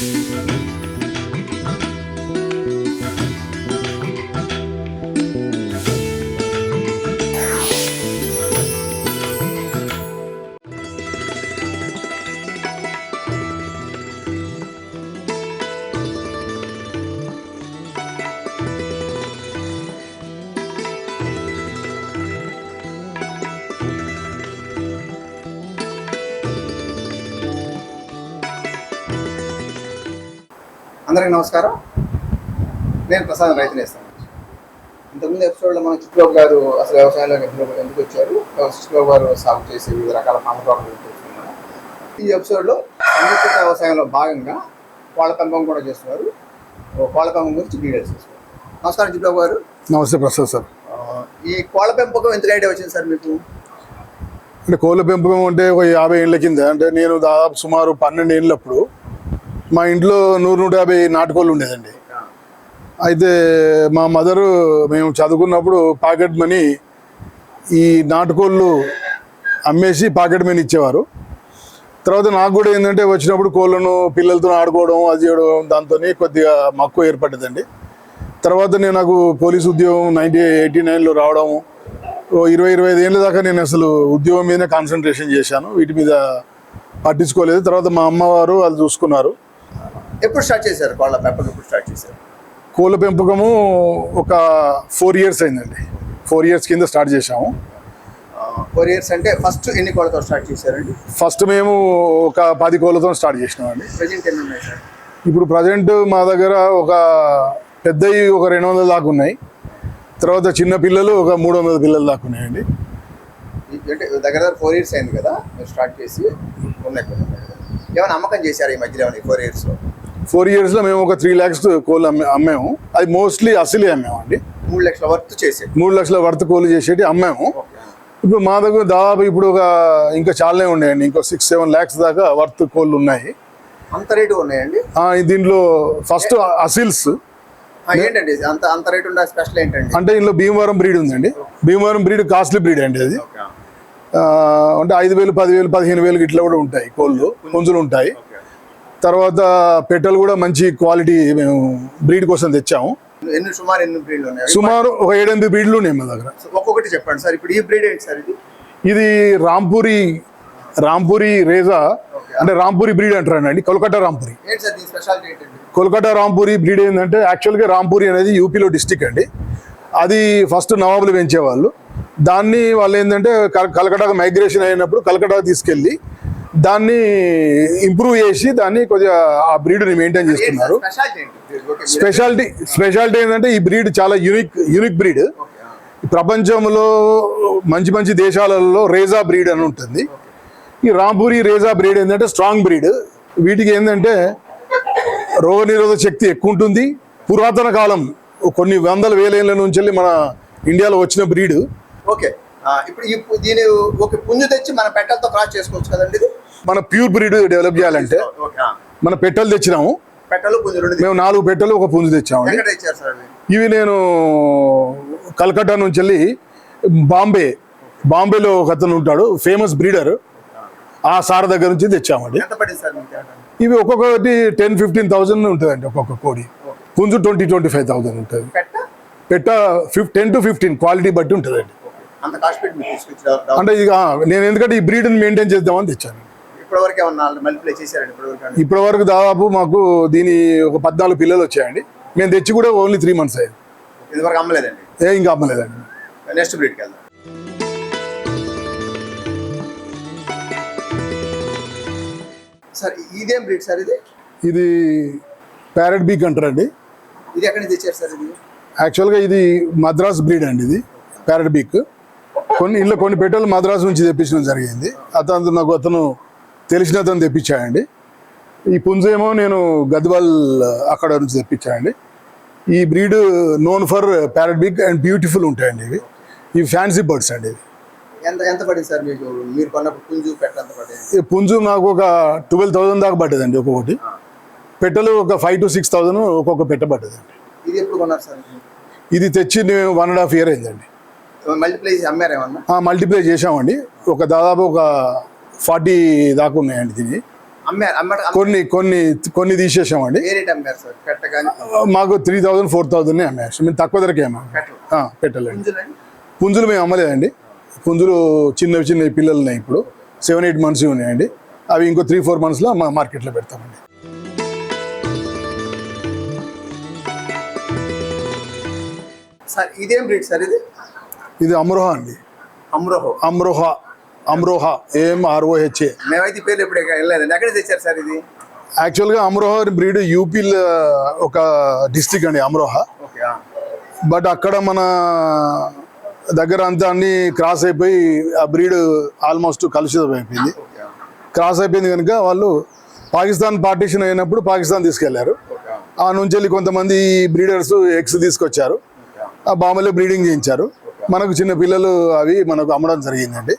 Música అందరికీ నమస్కారం. నేను ప్రసాద్ రైతు నేస్తాను ఇంతకుముందు ఎపిసోడ్లో మన చిట్టుబాబు గారు అసలు వ్యవసాయంలో ఎందుకు ఎందుకు వచ్చారు? చిట్టుబాబు గారు సాగు చేసే వివిధ రకాల పంట ఈ ఎపిసోడ్లో సంయుక్త వ్యవసాయంలో భాగంగా కోళ్ళ పెంపకం కూడా చేస్తున్నారు. కోళ్ళ పెంపకం గురించి డీటెయిల్స్ చేస్తున్నారు నమస్కారం చిట్టుబాబు గారు. నమస్తే ప్రసాద్ సార్. ఈ కోళ్ళ పెంపకం ఎందుకు ఐడియా వచ్చింది సార్ మీకు? అంటే కోళ్ళ పెంపకం అంటే ఒక యాభై ఏళ్ళ కింద అంటే నేను దాదాపు సుమారు పన్నెండు ఏళ్ళప్పుడు మా ఇంట్లో నూరు నూట యాభై నాటుకోళ్ళు ఉండేదండి. అయితే మా మదరు మేము చదువుకున్నప్పుడు పాకెట్ మనీ ఈ నాటుకోళ్ళు అమ్మేసి పాకెట్ మనీ ఇచ్చేవారు. తర్వాత నాకు కూడా ఏంటంటే వచ్చినప్పుడు కోళ్ళను పిల్లలతో ఆడుకోవడం అది చేయడం దాంతో కొద్దిగా మక్కువ ఏర్పడ్డదండి. తర్వాత నేను నాకు పోలీస్ ఉద్యోగం నైన్టీ ఎయిటీ నైన్లో రావడం ఓ ఇరవై ఇరవై ఐదు ఏళ్ళ దాకా నేను అసలు ఉద్యోగం మీదనే కాన్సన్ట్రేషన్ చేశాను. వీటి మీద పట్టించుకోలేదు. తర్వాత మా అమ్మవారు వాళ్ళు చూసుకున్నారు. ఎప్పుడు స్టార్ట్ చేశారు? కోళ్ళ పెంపకం ఎప్పుడు స్టార్ట్ చేశారు? కోళ్ళ పెంపకము ఒక ఫోర్ ఇయర్స్ అయిందండి. ఫోర్ ఇయర్స్ కింద స్టార్ట్ చేశాము. ఫోర్ ఇయర్స్ అంటే ఫస్ట్ ఎన్ని కోళ్ళతో స్టార్ట్ చేశారండి? ఫస్ట్ మేము ఒక పది కోళ్ళతో స్టార్ట్ చేసినామండి. ప్రజెంట్ ఎన్ని ఉన్నాయి సార్? ఇప్పుడు ప్రజెంట్ మా దగ్గర ఒక పెద్దవి ఒక రెండు వందల దాకా ఉన్నాయి. తర్వాత చిన్న పిల్లలు ఒక మూడు వందల పిల్లలు దాకా ఉన్నాయండి. అంటే దగ్గర దగ్గర ఫోర్ ఇయర్స్ అయింది కదా స్టార్ట్ చేసి ఉన్నాయి. ఏమైనా అమ్మకం చేశారు ఈ మధ్యలో ఫోర్ ఇయర్స్లో ఫోర్ ఇయర్స్లో మేము ఒక త్రీ ల్యాక్స్ కోళ్ళు అమ్మే అమ్మాము. అది మోస్ట్లీ అసలే అమ్మామండి మూడు లక్షల వర్త్ చేసే మూడు లక్షల వర్త కోళ్ళు చేసేటి అమ్మాము. ఇప్పుడు మా దగ్గర దాదాపు ఇప్పుడు ఒక ఇంకా చాలానే ఉన్నాయండి. ఇంకో సిక్స్ సెవెన్ ల్యాక్స్ దాకా వర్త్ కోళ్ళు ఉన్నాయి. అంత రేటు ఉన్నాయండి? దీంట్లో ఫస్ట్ అసిల్స్. ఏంటండి? అంత అంత రేటు ఉండే స్పెషల్ ఏంటండి? అంటే ఇందులో భీమవరం బ్రీడ్ ఉందండి. భీమవరం బ్రీడ్ కాస్ట్లీ బ్రీడ్ అండి అది. అంటే ఐదు వేలు పదివేలు పదిహేను వేలు ఇట్లా కూడా ఉంటాయి కోళ్ళు. పుంజులు ఉంటాయి. తర్వాత పెట్టెలు కూడా మంచి క్వాలిటీ మేము బ్రీడ్ కోసం తెచ్చాము. ఎన్ని సుమారు ఎన్ని బ్రీడ్లు ఉన్నాయి? సుమారు ఒక ఏడెనిమిది బ్రీడ్లు ఉన్నాయి మా దగ్గర. ఒక్కొక్కటి చెప్పండి సార్. ఇప్పుడు ఈ బ్రీడ్ ఏంటి సార్ ఇది? ఇది రాంపూరి రాంపూరి రేజా అంటే రాంపూరి బ్రీడ్ అంటారండి. కోల్కతా రాంపూరి. కోల్కతా రాంపూరి బ్రీడ్ ఏంటంటే యాక్చువల్గా రాంపూరి అనేది యూపీలో డిస్టిక్ అండి. అది ఫస్ట్ నవాబులు పెంచేవాళ్ళు. దాన్ని వాళ్ళు ఏంటంటే కల్- కలకటాకు మైగ్రేషన్ అయినప్పుడు కలకటా తీసుకెళ్ళి దాన్ని ఇంప్రూవ్ చేసి దాన్ని కొద్దిగా ఆ బ్రీడ్ని మెయింటైన్ చేస్తున్నారు. స్పెషాలిటీ స్పెషాలిటీ ఏంటంటే ఈ బ్రీడ్ చాలా యూనిక్ యూనిక్ బ్రీడ్. ప్రపంచంలో మంచి మంచి దేశాలలో రేజా బ్రీడ్ అని ఉంటుంది. ఈ రాంపూరి రేజా బ్రీడ్ ఏంటంటే స్ట్రాంగ్ బ్రీడ్ వీటికి ఏంటంటే రోగ నిరోధక శక్తి ఎక్కువ ఉంటుంది. పురాతన కాలం కొన్ని వందల వేల ఏళ్ళ నుంచి మన ఇండియాలో వచ్చిన బ్రీడ్ ఓకే ఇప్పుడు దీని ఒక పుంజు తెచ్చి మన పెట్టలతో క్రాస్ చేసుకోవచ్చు కదండి ఇది? మన ప్యూర్ బ్రీడ్ డెవలప్ చేయాలంటే. మన పెట్టెలు తెచ్చినాము. పెట్టలు మేము నాలుగు పెట్టెలు ఒక పుంజు అవి? ఇవి నేను కలకట్టా నుంచి వెళ్ళి బాంబే బాంబేలో ఒక అతను ఉంటాడు ఫేమస్ బ్రీడర్ ఆ సార్ దగ్గర నుంచి తెచ్చామండి? ఇవి ఒక్కొక్కటి టెన్ ఫిఫ్టీన్ థౌసండ్ ఉంటుందండి ఒక్కొక్క కోడి. పుంజు ట్వంటీ ట్వంటీ ఫైవ్ థౌసండ్ ఉంటుంది. పెట్ట ఫిఫ్ టెన్ టు ఫిఫ్టీన్ క్వాలిటీ బట్టి ఉంటుందండి. అంత కాస్ట్ పెట్టి తీసుకొచ్చి అంటే ఇక నేను ఎందుకంటే ఈ బ్రీడ్ని మెయింటైన్ చేద్దామని తెచ్చాను. ఇప్పటి వరకు ఏమన్నా మల్టిప్లై చేశారండి ఇప్పటి వరకు ఇప్పటి వరకు దాదాపు మాకు దీని ఒక పద్నాలుగు పిల్లలు వచ్చాయండి. మేము తెచ్చి కూడా ఓన్లీ త్రీ మంత్స్ అయ్యింది ఇది వరకు అమ్మలేదండి? ఏ ఇంకా అమ్మలేదండి. నెక్స్ట్ బ్రీడ్కి వెళ్దాం. సార్ ఇదేం బ్రీడ్ సార్ ఇది? ఇది ప్యారెట్ బీక్ అంటారండి. ఇది ఎక్కడి తెచ్చారు సార్ ఇది? యాక్చువల్గా ఇది మద్రాస్ బ్రీడ్ అండి ఇది ప్యారెట్ బీక్ కొన్ని ఇంట్లో కొన్ని పెట్టెలు మద్రాస్ నుంచి తెప్పించడం జరిగింది. అతను నాకు అతను తెలిసిన అతను తెప్పించాడండి. ఈ పుంజు ఏమో నేను గద్వాల్ అక్కడ నుంచి తెప్పించానండి. ఈ breed known for parrot beak and beautiful ఉంటాయండి ఇవి. ఇవి ఫ్యాన్సీ బర్డ్స్ అండి ఇవి. ఎంత ఎంత పడింది సార్ మీకు? మీరు కొన్నప్పుడు పుంజు పడింది? నాకు ఒక ట్వెల్వ్ థౌసండ్ దాకా పడ్డదండి ఒక్కొక్కటి. పెట్టెలు ఒక ఫైవ్ టు సిక్స్ థౌసండ్ ఒక్కొక్క పెట్ట పడ్డదండి. ఇది ఎప్పుడు కొన్నారు సార్ ఇది తెచ్చి వన్ అండ్ హాఫ్ ఇయర్ అయిందండి. మల్టిప్లై అమ్మారేమన్నా మల్టిప్లై చేసామండి ఒక దాదాపు ఒక ఫార్టీ దాకా ఉన్నాయండి దీన్ని కొన్ని కొన్ని కొన్ని తీసేసామండి. రేట్ మాకు త్రీ థౌజండ్ ఫోర్ థౌజండ్ అమ్మాయి మేము తక్కువ ధరకే పెట్టలేండి. పుంజులు మేము అమ్మలేదండి. పుంజులు చిన్నవి చిన్నవి పిల్లలు ఉన్నాయి ఇప్పుడు సెవెన్ ఎయిట్ మంత్స్ ఉన్నాయండి. అవి ఇంకో త్రీ ఫోర్ మంత్స్లో మా మార్కెట్లో పెడతామండి. సార్ ఇదేం బ్రీడ్ సార్ ఇది? ఇది అమ్రోహా అండి. అమ్రోహో. అమ్రోహా. అమ్రోహా. ఏం ఆర్ఓహెచ్ఏ మేమైతే పేర్లు ఎప్పుడు వెళ్ళలేదండి. ఎక్కడ తెచ్చారు సార్ ఇది? యాక్చువల్గా అమ్రోహా బ్రీడ్ యూపీలో ఒక డిస్టిక్ అండి అమ్రోహా. బట్ అక్కడ మన దగ్గర అంతా అన్ని క్రాస్ అయిపోయి ఆ బ్రీడ్ ఆల్మోస్ట్ కలుషితం అయిపోయింది. క్రాస్ అయిపోయింది కనుక వాళ్ళు పాకిస్తాన్ పార్టీషన్ అయినప్పుడు పాకిస్తాన్ తీసుకెళ్ళారు. ఆ. నుంచి వెళ్ళి కొంతమంది బ్రీడర్స్ ఎగ్స్ తీసుకొచ్చారు. ఆ బాంబేలో బ్రీడింగ్ చేయించారు. మనకు చిన్న పిల్లలు అవి మనకు అమ్మడం జరిగిందండి.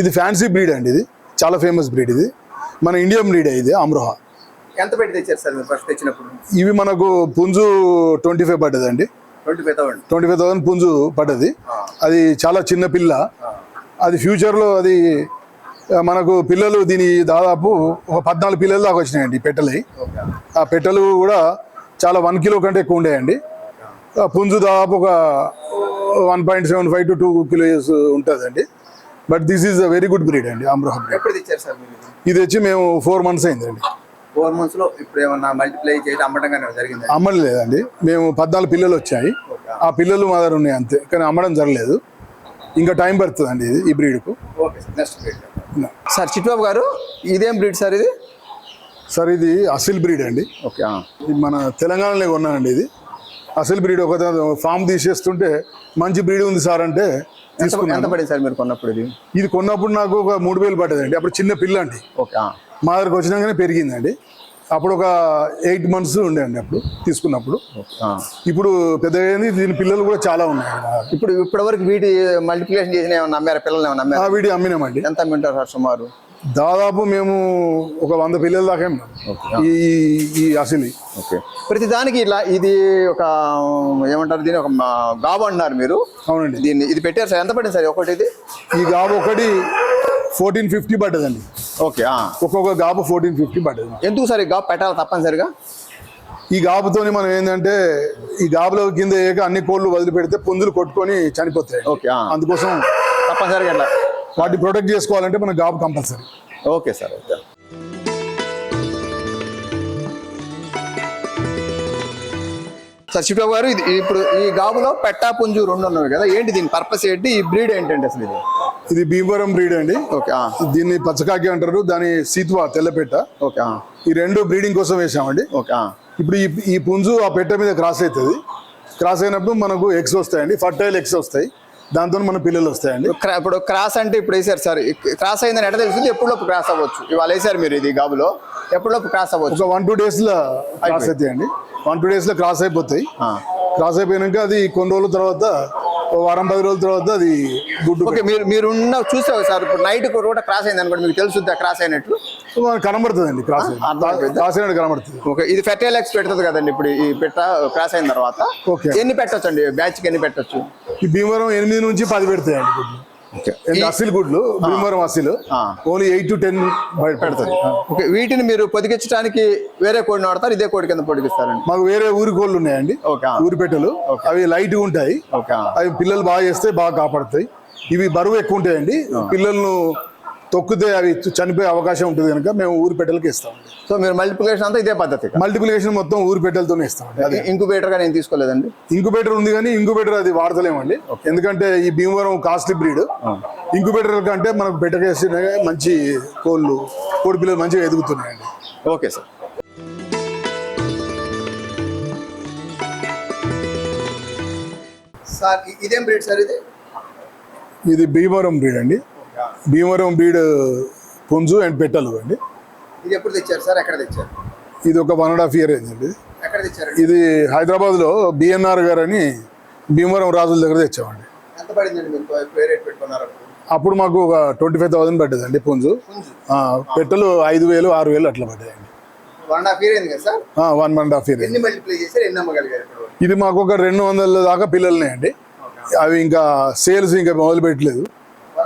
ఇది ఫ్యాన్సీ బ్రీడ్ అండి ఇది. చాలా ఫేమస్ బ్రీడ్ ఇది. మన ఇండియన్ బ్రీడ్ ఇది అమ్రోహా ఎంత పెట్టి తెచ్చారు సార్ ఫస్ట్ తెచ్చినప్పుడు? ఇవి మనకు పుంజు twenty five పడ్డదండి. Twenty five thousand twenty five thousand పుంజు పడ్డది. అది చాలా చిన్న పిల్ల. అది ఫ్యూచర్లో అది మనకు పిల్లలు దీని దాదాపు ఒక పద్నాలుగు పిల్లలు దాకా వచ్చినాయండి ఓకే. ఆ పెట్టెలు కూడా చాలా వన్ కిలో కంటే ఎక్కువ ఉండేయండి. పుంజు దాదాపు ఒక one point seven five to two kilos ఉంటుందండి. But this is a very good breed అండి అమ్రోహా బ్రీడ్ ఇది? వచ్చి మేము ఫోర్ మంత్స్ అయిందండి. ఫోర్ మంత్స్లో ఇప్పుడు ఏమన్నా మల్టిప్లై చేయడం అమ్మడం జరిగింది? అమ్మడం లేదండి మేము పద్నాలుగు పిల్లలు వచ్చాయి. ఆ పిల్లలు మా దగ్గర ఉన్నాయి అంతే. కానీ అమ్మడం జరగలేదు. ఇంకా టైం పడుతుందండి ఇది ఈ బ్రీడ్కు okay sir next breed sir Chittubabu garu ఇదేం బ్రీడ్ సార్ ఇది? సార్ ఇది అసిల్ బ్రీడ్ అండి. ఓకే ఇది మన తెలంగాణలో కొన్నానండి ఇది. అసిల్ బ్రీడ్ ఒక ఫామ్ తీసేస్తుంటే మంచి బ్రీడ్ ఉంది సార్ అంటే ఎంత పడింది సార్ మీరు కొన్నప్పుడు ఇది? ఇది కొన్నప్పుడు నాకు ఒక మూడు వేలు పడ్డదండి. అప్పుడు చిన్న పిల్ల అండి ఓకే మా దగ్గరకు వచ్చినాకనే పెరిగిందండి. అప్పుడు ఒక ఎయిట్ మంత్స్ ఉండేయండి అప్పుడు తీసుకున్నప్పుడు. ఇప్పుడు పెద్దగా అయింది దీని పిల్లలు కూడా చాలా దగ్గర. ఇప్పుడు ఇప్పటి వరకు వీటి మల్టిప్లికేషన్ చేసిన నమ్మారా పిల్లలు నమ్మారా వీడి అమ్మినామండి. ఎంత అమ్మింటారు సార్ సుమారు? దాదాపు మేము ఒక వంద పిల్లల దాకా. ఈ ఈ అసిలి ఓకే. ప్రతి దానికి ఇలా ఇది ఒక ఏమంటారు దీని ఒక మా- గాబు అంటున్నారు మీరు. అవునండి. దీన్ని ఇది పెట్టారు సార్. ఎంత పడింది సార్ ఒకటి ఇది? ఈ గాబు ఒకటి ఫోర్టీన్ ఫిఫ్టీ పడ్డదండి. ఓకే ఒక్కొక్క గాబు ఫోర్టీన్ ఫిఫ్టీ పడ్డది. ఎందుకు సార్ ఈ గాబు పెట్టాలి తప్పనిసరిగా? ఈ గాబుతోని మనం ఏంటంటే ఈ గాబులో కింద ఏక అన్ని కోళ్ళు వదిలిపెడితే పుంజులు కొట్టుకొని చనిపోతాయి ఓకే అందుకోసం తప్పనిసరిగా ఇట్లా వాటిని ప్రొటెక్ట్ చేసుకోవాలంటే మన గాబు compulsory okay sir sir Chittabu garu ఇది ఇప్పుడు ఈ గాబులో పెట్టా పుంజు రెండు ఉన్నవి కదా ఏంటి దీని పర్పస్ ఏంటి? ఈ బ్రీడ్ ఏంటంటే అసలు ఇది? ఇది భీమవరం బ్రీడ్ అండి. ఓకే దీన్ని పచ్చకాకి అంటారు దాని సీతువా తెల్లపెట్ట. ఓకే ఈ రెండు బ్రీడింగ్ కోసం వేసామండి. ఓకే ఇప్పుడు ఈ ఈ పుంజు ఆ పెట్ట మీద క్రాస్ అవుతుంది. క్రాస్ అయినప్పుడు మనకు ఎగ్స్ వస్తాయండి ఫర్టైల్ ఎగ్స్ వస్తాయి. దాంతో మన పిల్లలు వస్తాయండి. ఇప్పుడు క్రాస్ అంటే ఇప్పుడు వేసారు సార్. క్రాస్ అయిందని ఎట్లా తెలుస్తుంది? ఎప్పుడులోపు క్రాస్ అవ్వచ్చు? ఇవాళ వేసారు మీరు ఇది గాబులో. ఎప్పుడులోపు క్రాస్ అవ్వచ్చు? ఒక వన్ టూ డేస్లో క్రాస్ అవుతాయండి వన్ టూ డేస్లో క్రాస్ అయిపోతాయి. క్రాస్ అయిపోయినాక అది కొన్ని రోజుల తర్వాత వారం పది రోజుల తర్వాత అది గుడ్డు ఓకే మీరు మీరు ఉన్న చూసావు సార్? ఇప్పుడు నైట్ కూడా క్రాస్ అయింది అనుకోండి మీకు తెలుసుద్దా క్రాస్ అయినట్లు మనకు కనబడుతుందండి క్రాస్? క్రాస్ అయినట్టు కనబడుతుంది. ఓకే ఇది ఫెర్టైల్ ఎక్స్ పెడుతుంది కదండి ఇప్పుడు ఈ పెట్ట క్రాస్ అయిన తర్వాత. ఓకే. ఎన్ని పెట్టొచ్చు అండి బ్యాచ్కి ఎన్ని పెట్టొచ్చు? ఈ భీమవరం ఎనిమిది నుంచి పది పెడతాయండి గుడ్లు. ఎంత అసిల్ గుడ్లు Bhimavaram Asil. Only eight to ten పెడుతుంది ఓకే. వీటిని మీరు పొదిగించడానికి వేరే కోడిని వాడతారు? ఇదే కోడి కింద పొడిగిస్తారండి మాకు వేరే ఊరి కోళ్ళు ఉన్నాయండి. ఊరి పెట్టెలు. అవి లైట్గా ఉంటాయి. అవి పిల్లలు బాగా చేస్తే బాగా కాపాడుతాయి. ఇవి బరువు ఎక్కువ ఉంటాయండి. పిల్లలను తొక్కితే అవి చనిపోయే అవకాశం ఉంటుంది కనుక మేము ఊరి పెట్టెలకి ఇస్తాం. సో మీరు మల్టిప్లికేషన్ అంతా ఇదే పద్ధతి మల్టిప్లికేషన్ మొత్తం ఊరి పెట్టెలతోనే ఇస్తామండి అదే. ఇంక్యుబేటర్గా నేను తీసుకోలేదండి. ఇంకుబేటర్ ఉంది కానీ ఇంకుబేటర్ అది వాడతలేమండి. ఎందుకంటే ఈ భీమవరం కాస్ట్లీ బ్రీడ్. ఇంకుబేటర్ కంటే మనకు పెట్టకేసి మంచి కోళ్ళు కోడి పిల్లలు మంచిగా ఎదుగుతున్నాయండి. Okay sir. సార్ ఇదేం బ్రీడ్ సార్ ఇది? ఇది భీమవరం బ్రీడ్ అండి. భీమవరం బ్రీడ్ పుంజు అండ్ పెట్టలు అండి ఇది ఎప్పుడు తెచ్చారు సార్? ఎక్కడ తెచ్చారు? ఇది ఒక వన్ అండ్ హాఫ్ ఇయర్ అయిందండి ఎక్కడ తెచ్చారు? ఇది హైదరాబాద్లో బిఎన్ఆర్ గారు అని భీమవరం రాజుల దగ్గర తెచ్చామండి. ఎంత పడిందండి రేట్ పెట్టుకున్నారు? అప్పుడు? మాకు ఒక ట్వంటీ ఫైవ్ థౌసండ్ పడ్డదండి పుంజు. పెట్టెలు ఐదు వేలు ఆరు వేలు అట్లా పడ్డాయండి. వన్ అండ్ హాఫ్ ఇయర్ ఇది మాకు ఒక రెండు వందల దాకా పిల్లలునే అండి అవి ఇంకా సేల్స్ ఇంకా మొదలు పెట్టలేదు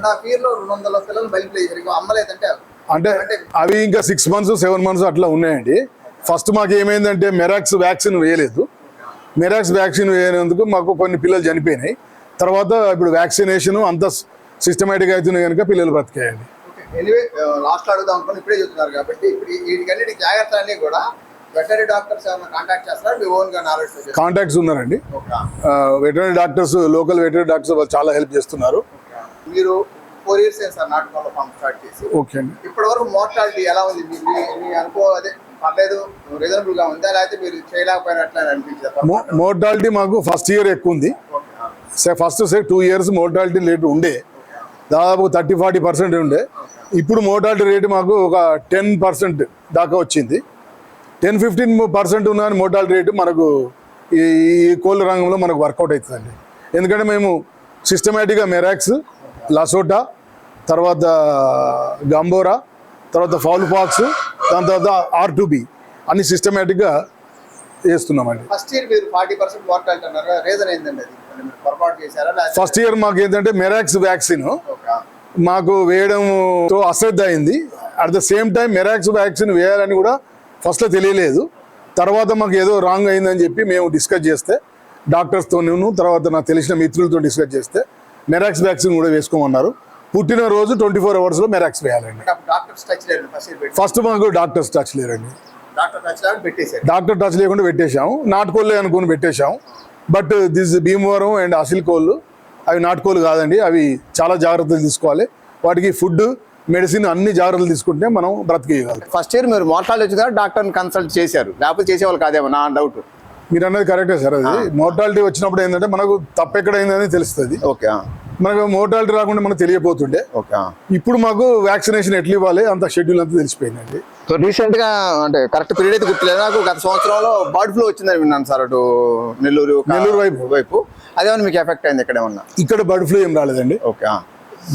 అండ్ హాఫ్ ఇయర్లో రెండు వందల పిల్లలు ఇంకా అమ్మలేదంటే అంటే అవి ఇంకా సిక్స్ మంత్స్ సెవెన్ మంత్స్ అట్లా ఉన్నాయండి. ఫస్ట్ మాకు ఏమైందంటే మెరాక్స్ వ్యాక్సిన్ వేయలేదు. మెరాక్స్ వ్యాక్సిన్ వేయనందుకు మాకు కొన్ని పిల్లలు చనిపోయినాయి. తర్వాత ఇప్పుడు వ్యాక్సినేషన్ అంత సిస్టమేటిక్ అవుతుంది కనుక పిల్లలు బ్రతికాయండి. ఎనివే లాస్ట్ అడుగుదాం అనుకుని ఇప్పుడే చెప్తున్నారు కాబట్టి ఇప్పుడు వీటికన్నిటి జాగ్రత్తలన్నీ కూడా వెటరీ డాక్టర్స్ కాంటాక్ట్ చేస్తారా మీ ఓన్గా నాలెడ్జ్ కాంటాక్ట్స్ ఉన్నారండి veterinary doctors local veterinary doctors వాళ్ళు చాలా హెల్ప్ చేస్తున్నారు. మీరు ఫోర్ ఇయర్స్ సార్ నాటకంలో ఫామ్ స్టార్ట్ చేసి. ఓకే అండి. ఇప్పటి వరకు మోర్టాలిటీ ఎలా ఉంది? మీ- మీ అనుభవం అదే పర్లేదు రీజనబుల్గా ఉందా? లేకపోతే మీరు చేయలేకపోయినట్లే అనిపించింది మోర్టాలిటీ మాకు ఫస్ట్ ఇయర్ ఎక్కువ ఉంది. First say two years mortality rate ఉండే. దాదాపు థర్టీ ఫార్టీ పర్సెంట్ ఉండే. ఇప్పుడు మోర్టాలిటీ రేట్ మాకు ఒక టెన్ పర్సెంట్ దాకా వచ్చింది. టెన్ ఫిఫ్టీన్ పర్సెంట్ ఉన్న మోర్టాలిటీ రేటు మనకు ఈ ఈ కోళ్ళ రంగంలో మనకు వర్కౌట్ అవుతుందండి. ఎందుకంటే మేము సిస్టమేటిక్గా మెరాక్స్ లసోటా తర్వాత గంబోరా తర్వాత ఫౌల్ పాక్స్ దాని తర్వాత ఆర్ టు బి. అన్ని సిస్టమేటిక్గా చేస్తున్నామండి ఫస్ట్ ఇయర్ మీరు ఫార్టీ పర్సెంట్ మోర్టాలిటీ అన్నారు? రీజన్ ఏంటండి పొరపాటు చేశారా? ఫస్ట్ ఇయర్ మాకు ఏంటంటే మెరాక్స్ వ్యాక్సిన్. మాకు వేయడంతో అశ్రద్ధ అయింది. At the same time Marek's vaccine వేయాలని కూడా ఫస్ట్లో తెలియలేదు. తర్వాత మాకు ఏదో రాంగ్ అయిందని చెప్పి మేము డిస్కస్ చేస్తే డాక్టర్స్తో నేను తర్వాత నాకు తెలిసిన మిత్రులతో డిస్కస్ చేస్తే మెరాక్స్ వ్యాక్సిన్ కూడా వేసుకోమన్నారు. పుట్టిన రోజు ట్వంటీ ఫోర్ అవర్స్లో మెరాక్స్ వేయాలండి. ఫస్ట్ మాకు డాక్టర్స్ టచ్ లేరండి డాక్టర్ టచ్ లేకుండా పెట్టేశాము. నాటుకోళ్ళే అనుకుని పెట్టేశాము. But this Bhimavaram and Asil కోళ్ళు అవి నాటుకోళ్ళు కాదండి. అవి చాలా జాగ్రత్తలు తీసుకోవాలి. వాటికి ఫుడ్ మెడిసిన్ అన్ని జాగ్రత్తలు తీసుకుంటే మనం బ్రతికేయగలం ఫస్ట్ ఇయర్ మీరు మోర్టాలిటీ వచ్చిన డాక్టర్ని కన్సల్ట్ చేశారు. లేకపోతే చేసేవాళ్ళు కాదేమో నా డౌట్ మీరు అన్నది కరెక్టే సార్ అది. మోర్టాలిటీ వచ్చినప్పుడు ఏంటంటే మనకు తప్పు ఎక్కడైందని తెలుస్తుంది. ఓకే మనకు మోర్టాలిటీ రాకుండా మనకు తెలియపోతుండే. ఓకే ఇప్పుడు మాకు వ్యాక్సినేషన్ ఎట్లా ఇవ్వాలి అంత షెడ్యూల్ అంతా తెలిసిపోయిందండి. సో రీసెంట్గా అంటే కరెక్ట్ పీరియడ్ అయితే గుర్తులేదు. నాకు గత సంవత్సరంలో బర్డ్ ఫ్లూ వచ్చిందని విన్నాను సార్ అటు నెల్లూరు నెల్లూరు వైపు. వైపు. అదేమన్నా మీకు ఎఫెక్ట్ అయింది ఇక్కడ ఏమన్నా ఇక్కడ బర్డ్ ఫ్లూ ఏం రాలేదండి. ఓకే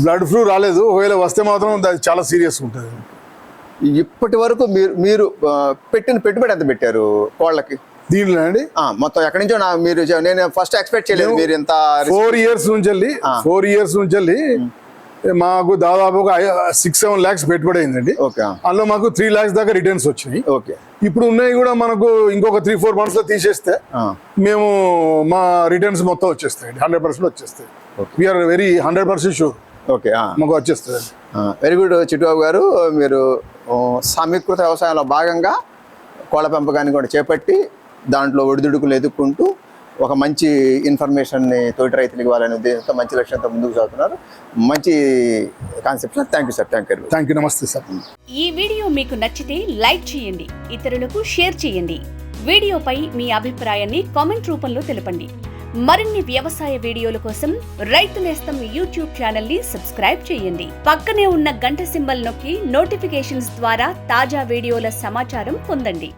బ్లడ్ ఫ్లూ రాలేదు. ఒకవేళ వస్తే మాత్రం అది చాలా సీరియస్ ఉంటుంది. ఇప్పటి వరకు మీరు మీరు పెట్టిన పెట్టుబడి ఎంత పెట్టారు కోళ్ళకి? దీంట్లో అండి? మొత్తం ఎక్కడి నుంచో నా మీరు నేను ఫస్ట్ ఎక్స్పెక్ట్ చేయలేదు మీరు ఇంత ఫోర్ ఇయర్స్ నుంచి వెళ్ళి ఫోర్ ఇయర్స్ నుంచి వెళ్ళి మాకు దాదాపు ఒక సిక్స్ సెవెన్ ల్యాక్స్ పెట్టుబడి అయిందండి. ఓకే అందులో మాకు త్రీ ల్యాక్స్ దాకా రిటర్న్స్ వచ్చినాయి. ఓకే. ఇప్పుడు ఉన్నాయి కూడా మనకు ఇంకొక త్రీ ఫోర్ మంత్స్లో తీసేస్తే మేము మా రిటర్న్స్ మొత్తం వచ్చేస్తాయి హండ్రెడ్ పర్సెంట్ వచ్చేస్తాయి. We're very hundred percent sure okay మాకు వచ్చేస్తుంది వెరీ గుడ్ చిట్టుబాబు గారు. మీరు సమీకృత వ్యవసాయంలో భాగంగా కోళ్ళ పెంపకాన్ని కూడా చేపట్టి దాంట్లో ఒడిదుడుకులు ఎదుర్కొంటూ ఒక మంచి ఇన్ఫర్మేషన్ని తోటి రైతులకు ఇవ్వాలనే ఉద్దేశంతో మంచి లక్ష్యంతో ముందుకు సాగుతున్నారు. మంచి concept sir. Thank you sir thank you thank you నమస్తే సార్ ఈ వీడియో మీకు నచ్చితే లైక్ చేయండి ఇతరులకు షేర్ చేయండి. వీడియోపై మీ అభిప్రాయాన్ని కామెంట్ రూపంలో తెలపండి. మరిన్ని వ్యవసాయ వీడియోల కోసం రైతు నేస్తం యూట్యూబ్ ఛానల్ని సబ్స్క్రైబ్ చేయండి. పక్కనే ఉన్న గంట సింబల్ నొక్కి నోటిఫికేషన్స్ ద్వారా తాజా వీడియోల సమాచారం పొందండి.